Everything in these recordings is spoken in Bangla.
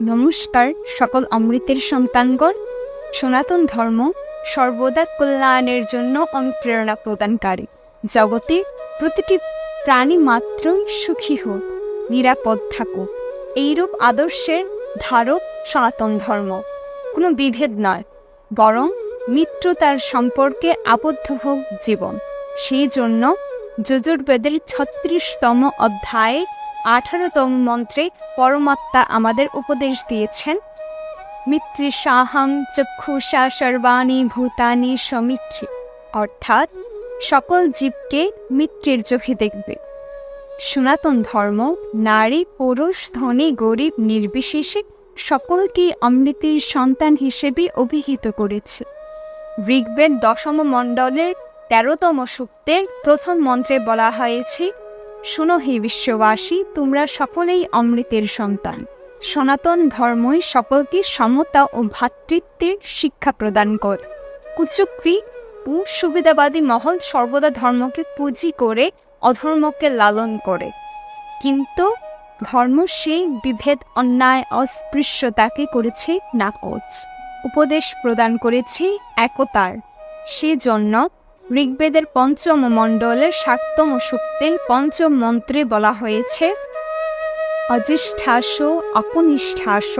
নমস্কার, সকল অমৃতের সন্তানগণ। সনাতন ধর্ম সর্বদা কল্যাণের জন্য অনুপ্রেরণা প্রদানকারী। জগতে প্রতিটি প্রাণী মাত্রই সুখী হোক, নিরাপদ থাকুক। এইরূপ আদর্শের ধারক সনাতন ধর্ম। কোনো বিভেদ নয়, বরং মিত্রতার সম্পর্কে আবদ্ধ হোক জীবন। সেই জন্য যজুর্বেদের ছত্রিশতম অধ্যায়ে আঠারোতম মন্ত্রে পরমাত্মা আমাদের উপদেশ দিয়েছেন। মিত্রিসাহাম চক্ষুষা সর্বাণী ভূতানি সমীক্ষে। অর্থাৎ সকল জীবকে মিত্রের চোখে দেখবে। সনাতন ধর্ম, নারী, পুরুষ, ধনী, গরিব, নির্বিশেষে সকলকে অমৃতির সন্তান হিসেবে অভিহিত করেছে। ঋগ্বেদ দশম মণ্ডলের তেরোতম সূক্তের প্রথম মন্ত্রে বলা হয়েছে শোনো হে বিশ্ববাসী, তোমরা সকলেই অমৃতের সন্তান। সনাতন ধর্মই সকলকে সমতা ও ভ্রাতৃত্বের শিক্ষা প্রদান কর। কুচক্রি ও সুবিধাবাদী মহল সর্বদা ধর্মকে পুঁজি করে, অধর্মকে লালন করে। কিন্তু ধর্ম সেই বিভেদ, অন্যায়, অস্পৃশ্যতাকে করেছে নাকচ। উপদেশ প্রদান করেছে একতার। সেজন্য ঋগ্বেদের পঞ্চম মণ্ডলের ষাটতম সূক্তের পঞ্চম মন্ত্রে বলা হয়েছে, অজিষ্ঠাস অকনিষ্ঠাস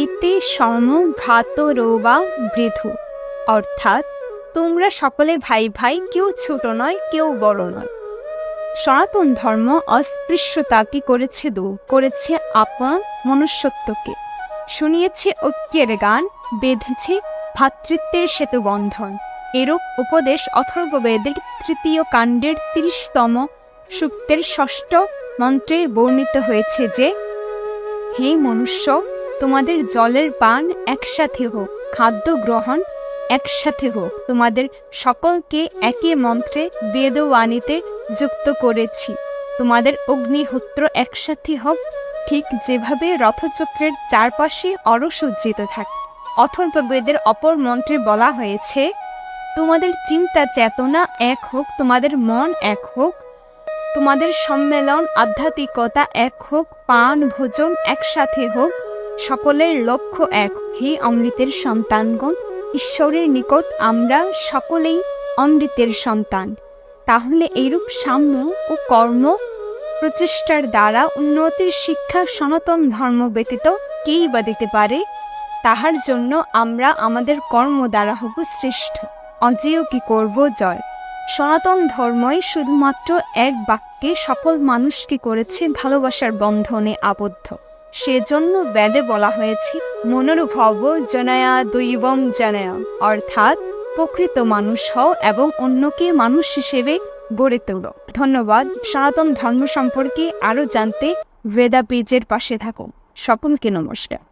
এতে সম ভ্রাতরোবা বৃধু অর্থাৎ, তোমরা সকলে ভাই ভাই, কেউ ছোট নয়, কেউ বড় নয়। সনাতন ধর্ম অস্পৃশ্যতাকে করেছে দূর করেছে আপন মনুষ্যত্বকে। শুনিয়েছে ঐক্যের গান, বেঁধেছে ভ্রাতৃত্বের সেতু বন্ধন এরূপ উপদেশ অথর্ববেদের তৃতীয় কাণ্ডের তিরিশতম সূক্তের ষষ্ঠ মন্ত্রে বর্ণিত হয়েছে যে, হে মনুষ্য, তোমাদের জলের পান একসাথে হোক খাদ্য গ্রহণ একসাথে হোক তোমাদের সকলকে একই মন্ত্রে বেদবাণীতে যুক্ত করেছি। তোমাদের অগ্নিহোত্র একসাথে হোক ঠিক যেভাবে রথচক্রের চারপাশে অরসজ্জিত থাকে। অথর্ববেদের অপর মন্ত্রে বলা হয়েছে তোমাদের চিন্তা চেতনা এক হোক, তোমাদের মন এক হোক, তোমাদের সম্মেলন আধ্যাত্মিকতা এক হোক, পান ভোজন একসাথে হোক, সকলের লক্ষ্য এক। হে অমৃতের সন্তানগণ, ঈশ্বরের নিকট আমরা সকলেই অমৃতের সন্তান। তাহলে এইরূপ সাম্য ও কর্ম প্রচেষ্টার দ্বারা উন্নতির শিক্ষা সনাতন ধর্ম ব্যতীত কেই বা দিতে পারে? তাহার জন্য আমরা আমাদের কর্ম দ্বারা হব শ্রেষ্ঠ। অজেয় কি করব জয়? সনাতন ধর্মই শুধুমাত্র এক বাক্যে সকল মানুষকে করেছে ভালোবাসার বন্ধনে আবদ্ধ। সেজন্য বেদে বলা হয়েছে, মনোরভব জনায়া দৈবম জানায়া, অর্থাৎ প্রকৃত মানুষ হও এবং অন্যকে মানুষ হিসেবে গড়ে তোলো। ধন্যবাদ। সনাতন ধর্ম সম্পর্কে আরও জানতে বেদা পেজের পাশে থাকুন। সকলকে নমস্কার।